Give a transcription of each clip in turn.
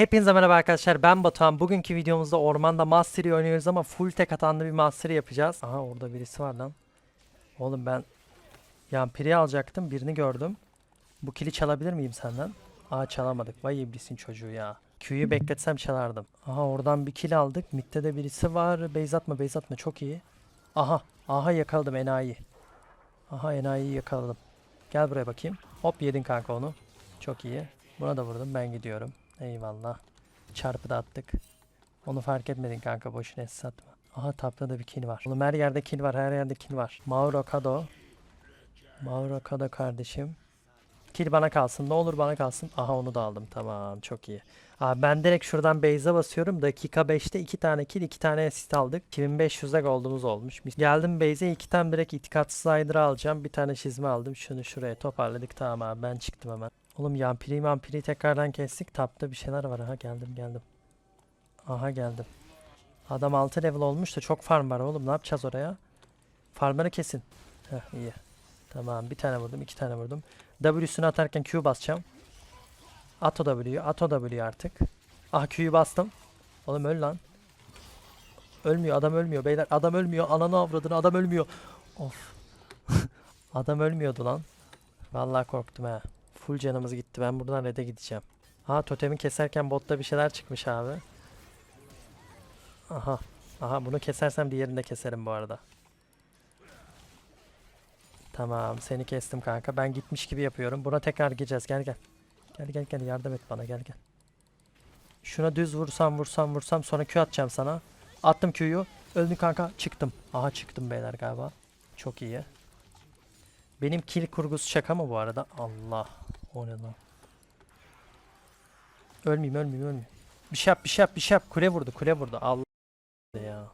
Hepinize merhaba arkadaşlar ben Batuhan. Bugünkü videomuzda ormanda Mastery oynuyoruz ama full tek atanlı bir Mastery yapacağız. Aha orada birisi var lan. Oğlum ben Yampiri alacaktım birini gördüm. Bu kili çalabilir miyim senden? Aa çalamadık. Vay iblisin çocuğu ya. Q'yu bekletsem çalardım. Aha oradan bir kill aldık. Mid'de de birisi var. Base atma base atma çok iyi. Aha. Aha yakaladım enayi. Aha enayiyi yakaladım. Gel buraya bakayım. Hop yedin kanka onu. Çok iyi. Buna da vurdum ben gidiyorum. Eyvallah. Çarpı da attık. Onu fark etmedin kanka boşuna es satma. Aha tapta da bir kill var. Oğlum her yerde kill var her yerde kill var. Mauro Kado. Mauro Kado kardeşim. Kill bana kalsın ne olur bana kalsın. Aha onu da aldım tamam çok iyi. Abi ben direkt şuradan base'e basıyorum. Dakika 5'te 2 tane kill 2 tane assist aldık. 2500'de gold'umuz olmuş. Geldim base'e 2 tane direkt itikat slider alacağım. Bir tane çizme aldım. Şunu şuraya toparladık tamam abi ben çıktım hemen. Oğlum yampiri mampiri tekrardan kestik. Tapta bir şeyler var. Aha geldim geldim. Aha geldim. Adam 6 level olmuş da çok farm var oğlum. Ne yapacağız oraya? Farmları kesin. Heh iyi. Tamam bir tane vurdum iki tane vurdum. W'sünü atarken Q basacağım. At o W'yu. At o W'yu artık. Ah Q'yu bastım. Oğlum öl lan. Ölmüyor adam ölmüyor beyler. Adam ölmüyor. Ananı avradını adam ölmüyor. Of. adam ölmüyordu lan. Vallahi korktum ha. Full canımız gitti. Ben buradan red'e gideceğim. Ha totemi keserken botta bir şeyler çıkmış abi. Aha. Aha bunu kesersem diğerini de keserim bu arada. Tamam seni kestim kanka. Ben gitmiş gibi yapıyorum. Buna tekrar gireceğiz. Gel gel. Gel gel gel yardım et bana gel gel. Şuna düz vursam vursam vursam sonra Q atacağım sana. Attım Q'yu. Öldü kanka. Çıktım. Aha çıktım beyler galiba. Çok iyi. Benim kill kurgusu şaka mı bu arada? Allah. O ne lan? Ölmeyeyim ölmeyeyim ölmeyeyim. Bir şey yap bir şey yap bir şey yap. Kule vurdu kule vurdu. Allah ya.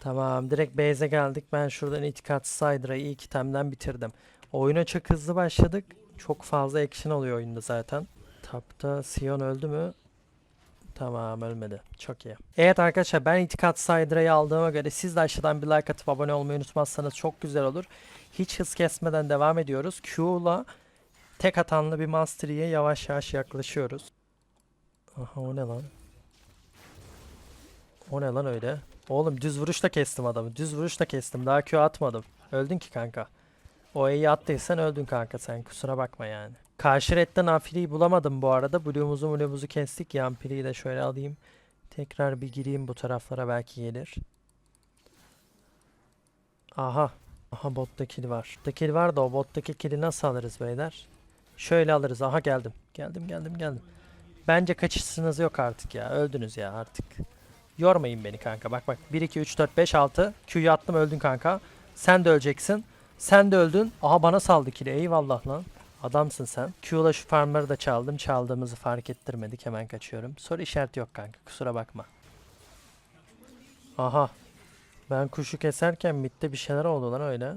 Tamam direkt base'e geldik. Ben şuradan itikat Sydra'yı ilk itemden bitirdim. Oyuna çok hızlı başladık. Çok fazla action oluyor oyunda zaten. Tapta Sion öldü mü? Tamam ölmedi. Çok iyi. Evet arkadaşlar ben itikat Sydra'yı aldığıma göre siz de aşağıdan bir like atıp abone olmayı unutmazsanız çok güzel olur. Hiç hız kesmeden devam ediyoruz. Q'la tek atanlı bir Mastery'e yavaş yavaş yaklaşıyoruz. Aha o ne lan? O ne lan öyle? Oğlum düz vuruşla kestim adamı. Düz vuruşla kestim. Daha Q atmadım. Öldün ki kanka. O E'yi attıysan öldün kanka sen. Kusura bakma yani. Karşı redden Afili'yi bulamadım bu arada. Blue'umuzu Blue'umuzu kestik. Yampiri'yi de şöyle alayım. Tekrar bir gireyim bu taraflara belki gelir. Aha. Aha botta kill var. Botta kill var da o bottaki kill'i nasıl alırız beyler? Şöyle alırız. Aha geldim. Geldim geldim geldim. Bence kaçışınız yok artık ya. Öldünüz ya artık. Yormayın beni kanka. Bak bak. 1 2 3 4 5 6. Q'yu attım öldün kanka. Sen de öleceksin. Sen de öldün. Aha bana saldı kili. Eyvallah lan. Adamsın sen. Q'la şu farmları da çaldım. Çaldığımızı fark ettirmedik. Hemen kaçıyorum. Soru işareti yok kanka. Kusura bakma. Aha. Ben kuşu keserken midde bir şeyler oldu lan öyle.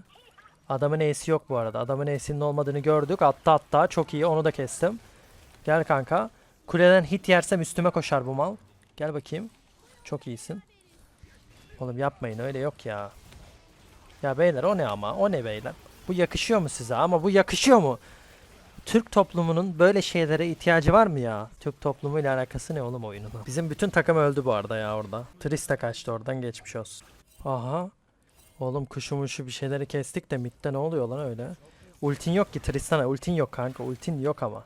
Adamın E'si yok bu arada. Adamın E'sinin olmadığını gördük. Attı hatta. Çok iyi. Onu da kestim. Gel kanka. Kuleden hit yersem üstüme koşar bu mal. Gel bakayım. Çok iyisin. Oğlum yapmayın öyle yok ya. Ya beyler o ne ama? O ne beyler? Bu yakışıyor mu size? Ama bu yakışıyor mu? Türk toplumunun böyle şeylere ihtiyacı var mı ya? Türk toplumuyla alakası ne oğlum oyunun? Bizim bütün takım öldü bu arada ya orada. Trista kaçtı oradan geçmiş olsun. Aha. Oğlum kuşu muşu bir şeyleri kestik de midde ne oluyor lan öyle? Ultin yok ki Tristan'a. Ultin yok kanka. Ultin yok ama.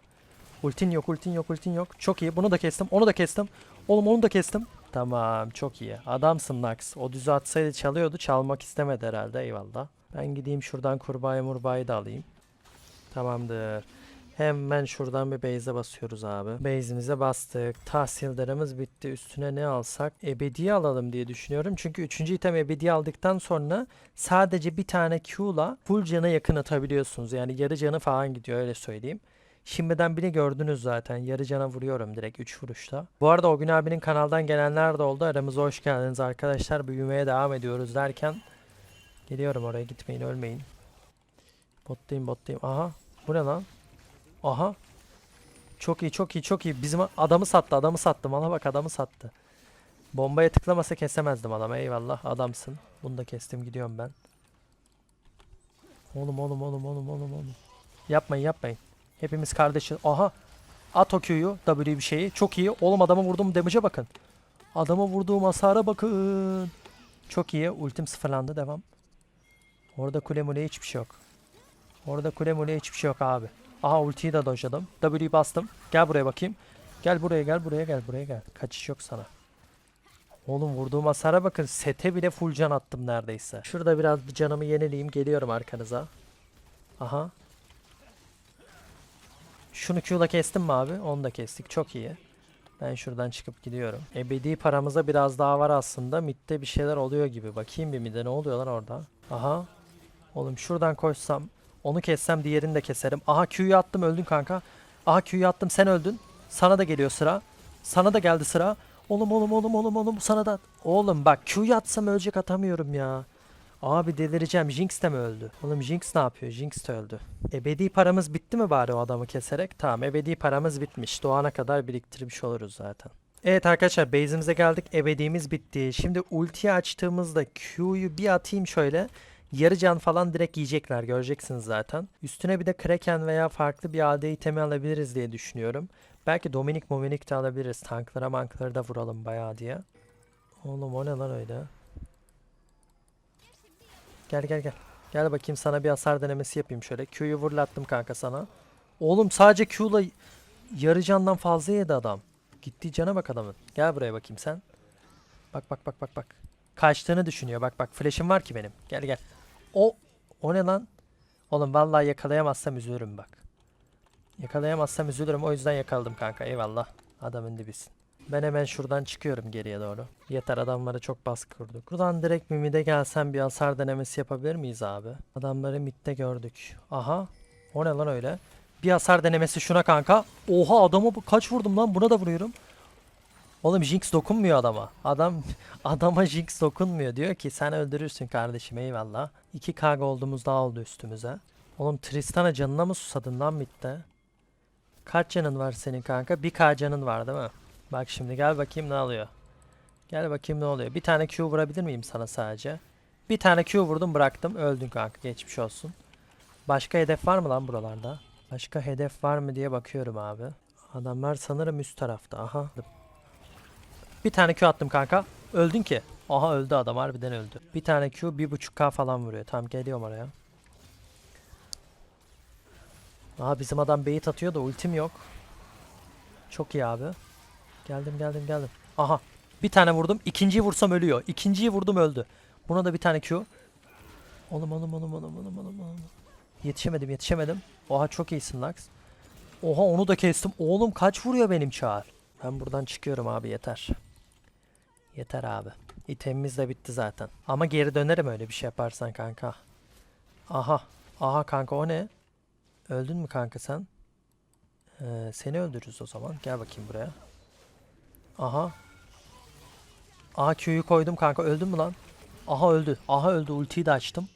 Ultin yok, ultin yok, ultin yok. Çok iyi. Bunu da kestim. Onu da kestim. Oğlum onu da kestim. Tamam, çok iyi. Adamsın Nax. O düzü atsaydı çalıyordu. Çalmak istemedi herhalde. Eyvallah. Ben gideyim şuradan kurbağayı murbağayı da alayım. Tamamdır. Hemen şuradan bir base'e basıyoruz abi. Base'imize bastık. Tahsildarımız bitti. Üstüne ne alsak? Ebedi alalım diye düşünüyorum. Çünkü 3. item ebedi aldıktan sonra sadece bir tane Q'la full cana yakın atabiliyorsunuz. Yani yarı canı falan gidiyor öyle söyleyeyim. Şimdiden bile gördünüz zaten. Yarı cana vuruyorum direkt 3 vuruşta. Bu arada o gün abinin kanaldan gelenler de oldu. Aramıza hoş geldiniz arkadaşlar. Büyümeye devam ediyoruz derken geliyorum oraya gitmeyin ölmeyin. Bottayım bottayım. Aha bu ne lan? Aha. Çok iyi çok iyi çok iyi. Bizim adamı sattı adamı sattı. Bana bak adamı sattı. Bombaya tıklamasa kesemezdim adamı. Eyvallah adamsın. Bunu da kestim gidiyorum ben. Oğlum oğlum oğlum oğlum oğlum oğlum. Yapmayın yapmayın. Hepimiz kardeşiz. Aha. At o Q'yu. W bir şeyi. Çok iyi. Oğlum adamı vurduğum damage'e bakın. Adama vurduğum hasara bakın. Çok iyi. Ultim sıfırlandı. Devam. Orada kule mule hiçbir şey yok. Orada kule mule hiçbir şey yok abi. Aha ultiyi de dojladım. W'yi bastım. Gel buraya bakayım. Gel buraya gel buraya gel buraya gel. Kaçış yok sana. Oğlum vurduğum hasara bakın. Sete bile full can attım neredeyse. Şurada biraz bir canımı yenileyim. Geliyorum arkanıza. Aha. Şunu Q'la kestim mi abi? Onu da kestik. Çok iyi. Ben şuradan çıkıp gidiyorum. Ebedi paramıza biraz daha var aslında. Mid'de bir şeyler oluyor gibi. Bakayım bir mid'e ne oluyor lan orada? Aha. Oğlum şuradan koşsam. Onu kessem diğerini de keserim. Aha Q'yu attım öldün kanka. Aha Q'yu attım sen öldün. Sana da geliyor sıra. Sana da geldi sıra. Oğlum oğlum oğlum oğlum oğlum sana da. Oğlum bak Q'yu atsam ölecek atamıyorum ya. Abi delireceğim. Jinx de mi öldü? Oğlum Jinx ne yapıyor? Jinx de öldü. Ebedi paramız bitti mi bari o adamı keserek? Tamam ebedi paramız bitmiş. Doğana kadar biriktirmiş oluruz zaten. Evet arkadaşlar base'imize geldik. Ebedimiz bitti. Şimdi ultiyi açtığımızda Q'yu bir atayım şöyle. Yarı can falan direkt yiyecekler. Göreceksiniz zaten. Üstüne bir de Kraken veya farklı bir AD itemi alabiliriz diye düşünüyorum. Belki Dominik Mominik de alabiliriz. Tanklara manklara da vuralım bayağı diye. Oğlum o ne lan öyle? Gel gel gel. Gel bakayım sana bir hasar denemesi yapayım şöyle. Q'yu vurlattım kanka sana. Oğlum sadece Q'la yarı candan fazla yedi adam. Gittiği cana bak adamın. Gel buraya bakayım sen. Bak bak bak bak bak. Kaçtığını düşünüyor. Bak bak flash'im var ki benim. Gel gel. O o ne lan? Oğlum vallahi yakalayamazsam üzülürüm bak. Yakalayamazsam üzülürüm. O yüzden yakaladım kanka. Eyvallah. Adamın dibisin. Ben hemen şuradan çıkıyorum geriye doğru. Yeter adamlara çok baskı kurduk. Buradan direkt bir mid'e gelsem bir hasar denemesi yapabilir miyiz abi? Adamları mid'de gördük. Aha. O ne lan öyle? Bir hasar denemesi şuna kanka. Oha adamı kaç vurdum lan buna da vuruyorum. Oğlum Jinx dokunmuyor adama. Adam adama Jinx dokunmuyor. Diyor ki sen öldürürsün kardeşim eyvallah. 2k gold'umuz daha oldu üstümüze. Oğlum Tristan'a canına mı susadın lan mid'de? Kaç canın var senin kanka? 1k canın var değil mi? Bak şimdi gel bakayım ne alıyor. Gel bakayım ne oluyor. Bir tane Q vurabilir miyim sana sadece? Bir tane Q vurdum bıraktım. Öldün kanka geçmiş olsun. Başka hedef var mı lan buralarda? Başka hedef var mı diye bakıyorum abi. Adamlar sanırım üst tarafta. Aha. Bir tane Q attım kanka. Öldün ki. Aha öldü adam harbiden öldü. Bir tane Q 1.5k falan vuruyor. Tamam geliyorum oraya. Aha bizim adam bait atıyor da ultim yok. Çok iyi abi. Geldim geldim geldim. Aha. Bir tane vurdum. İkinciyi vursam ölüyor. İkinciyi vurdum öldü. Buna da bir tane Q. Oğlum oğlum oğlum oğlum oğlum oğlum oğlum. Yetişemedim yetişemedim. Oha çok iyisin Lux. Oha onu da kestim. Oğlum kaç vuruyor benim çağır. Ben buradan çıkıyorum abi yeter. Yeter abi. İtemimiz de bitti zaten. Ama geri dönerim öyle bir şey yaparsan kanka. Aha. Aha kanka o ne? Öldün mü kanka sen? Ee, seni öldürürüz o zaman. Gel bakayım buraya. Aha. Aha Q'yu koydum kanka. Öldün mü lan? Aha öldü. Aha öldü. Ultiyi de açtım.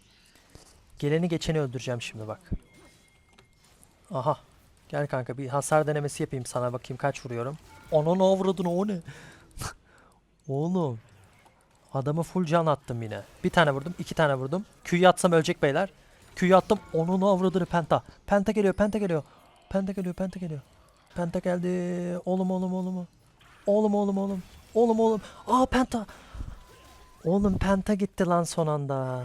Geleni geçeni öldüreceğim şimdi bak. Aha. Gel kanka bir hasar denemesi yapayım sana bakayım kaç vuruyorum. Onun avradın o ne? Oğlum. Adamı full can attım yine. Bir tane vurdum, iki tane vurdum. Q'yu atsam ölecek beyler. Q'yu attım. Onun avradını penta. Penta geliyor, penta geliyor. Penta geliyor, penta geliyor. Penta geldi. Oğlum oğlum oğlum. Oğlum oğlum oğlum. Oğlum oğlum. Aa penta. Oğlum penta gitti lan son anda.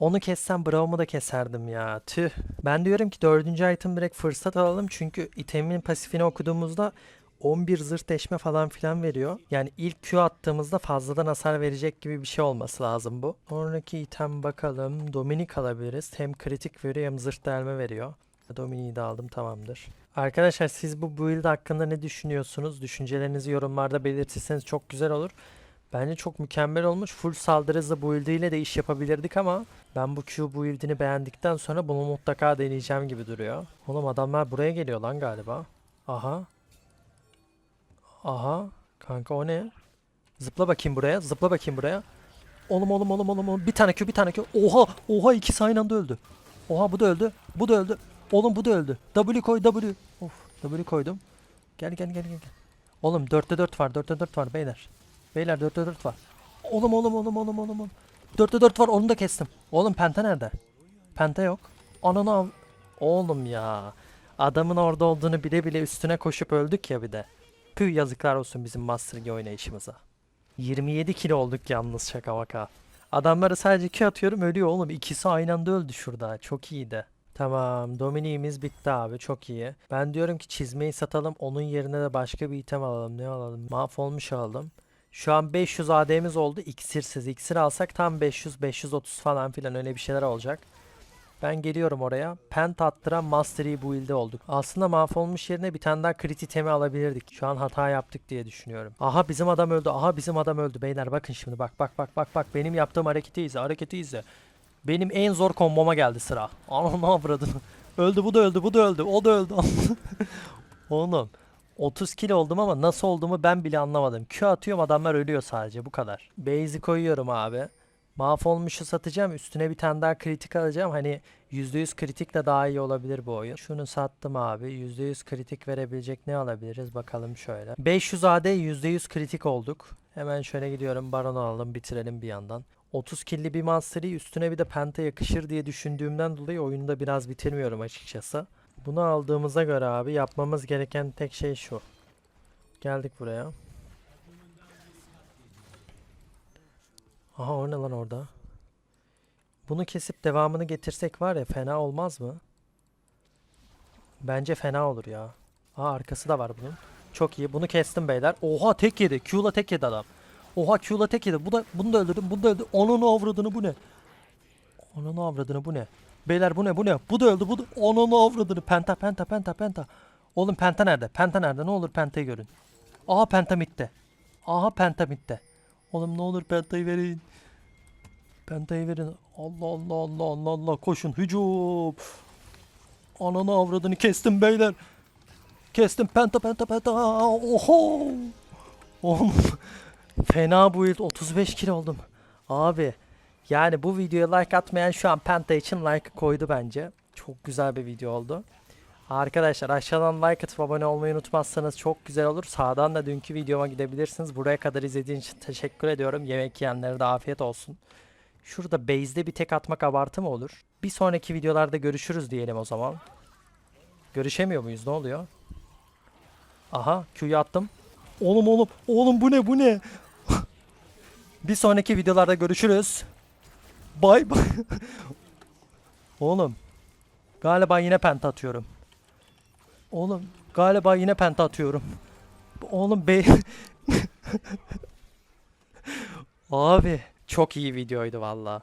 Onu kessem Braum'u da keserdim ya. Tüh. Ben diyorum ki dördüncü item direkt fırsat alalım. Çünkü itemin pasifini okuduğumuzda 11 zırh deşme falan filan veriyor. Yani ilk Q attığımızda fazladan hasar verecek gibi bir şey olması lazım bu. Sonraki item bakalım. Dominik alabiliriz. Hem kritik veriyor hem zırh delme veriyor. Dominik'i de aldım tamamdır. Arkadaşlar siz bu build hakkında ne düşünüyorsunuz? Düşüncelerinizi yorumlarda belirtirseniz çok güzel olur. Bence çok mükemmel olmuş. Full saldırı hızı build ile de iş yapabilirdik ama ben bu Q build'ini beğendikten sonra bunu mutlaka deneyeceğim gibi duruyor. Oğlum adamlar buraya geliyor lan galiba. Aha. Aha. Kanka o ne? Zıpla bakayım buraya. Zıpla bakayım buraya. Oğlum oğlum oğlum oğlum. oğlum. Bir tane Q bir tane Q. Oha. Oha ikisi aynı anda öldü. Oha bu da öldü. Bu da öldü. Oğlum bu da öldü. W koy W. Of. W koydum. Gel gel gel gel. Oğlum 4'te 4 var. 4'te 4 var beyler. Beyler 4'te 4 var. Oğlum oğlum oğlum oğlum oğlum. oğlum. 4'te 4 var onu da kestim. Oğlum penta nerede? Penta yok. Ananı. Oğlum ya. Adamın orada olduğunu bile bile üstüne koşup öldük ya bir de. Püh yazıklar olsun bizim Master Yi oynayışımıza. 27 kilo olduk yalnız şaka baka. Adamları sadece Q atıyorum ölüyor oğlum. İkisi aynı anda öldü şurada. Çok iyiydi. Tamam Domini'miz bitti abi çok iyi. Ben diyorum ki çizmeyi satalım onun yerine de başka bir item alalım. Ne alalım? Mahvolmuş alalım. Şu an 500 AD'miz oldu iksirsiz. İksir alsak tam 500 530 falan filan öyle bir şeyler olacak. Ben geliyorum oraya. Pent attıran Mastery build'e olduk. Aslında mahvolmuş yerine bir tane daha crit itemi alabilirdik. Şu an hata yaptık diye düşünüyorum. Aha bizim adam öldü. Aha bizim adam öldü. Beyler bakın şimdi bak bak bak bak bak. Benim yaptığım hareketi izle. Hareketi izle. Benim en zor komboma geldi sıra. Ananı avradını. Öldü bu da öldü bu da öldü. O da öldü. Oğlum. 30 kilo oldum ama nasıl olduğumu ben bile anlamadım. Q atıyorum adamlar ölüyor sadece bu kadar. Base'i koyuyorum abi. Mahvolmuşu satacağım. Üstüne bir tane daha kritik alacağım. Hani %100 kritikle daha iyi olabilir bu oyun. Şunu sattım abi. %100 kritik verebilecek ne alabiliriz? Bakalım şöyle. 500 AD %100 kritik olduk. Hemen şöyle gidiyorum. Baron alalım bitirelim bir yandan. 30 killi bir Mastery üstüne bir de Penta yakışır diye düşündüğümden dolayı oyunu da biraz bitirmiyorum açıkçası. Bunu aldığımıza göre abi yapmamız gereken tek şey şu. Geldik buraya. Aha o ne lan orada? Bunu kesip devamını getirsek var ya fena olmaz mı? Bence fena olur ya. Aa arkası da var bunun. Çok iyi. Bunu kestim beyler. Oha tek yedi. Q'la tek yedi adam. Oha Q'la tek yedi. Bu da bunu da öldürdüm. Bunu da öldürdüm. Ananı avradını bu ne? Ananı avradını bu ne? Beyler bu ne bu ne? Bu da öldü. Bu da ananı avradını. Penta penta penta penta. Oğlum penta nerede? Penta nerede? Ne olur pentayı görün. Aha penta mitte. Aha penta mitte. Oğlum ne olur pentayı verin. Pentayı verin. Allah Allah Allah Allah Allah. Koşun hücum. Ananı avradını kestim beyler. Kestim penta penta penta. Oho. Oğlum. Fena build 35 kilo oldum. Abi. Yani bu videoya like atmayan şu an penta için like koydu bence. Çok güzel bir video oldu. Arkadaşlar aşağıdan like atıp abone olmayı unutmazsanız çok güzel olur. Sağdan da dünkü videoma gidebilirsiniz. Buraya kadar izlediğiniz için teşekkür ediyorum. Yemek yiyenlere de afiyet olsun. Şurada base'de bir tek atmak abartı mı olur? Bir sonraki videolarda görüşürüz diyelim o zaman. Görüşemiyor muyuz? Ne oluyor? Aha Q'yu attım. Oğlum oğlum. Oğlum bu ne bu ne? bir sonraki videolarda görüşürüz. Bay bay. oğlum. Galiba yine penta atıyorum. Oğlum galiba yine penta atıyorum. Oğlum be... Abi çok iyi videoydu valla.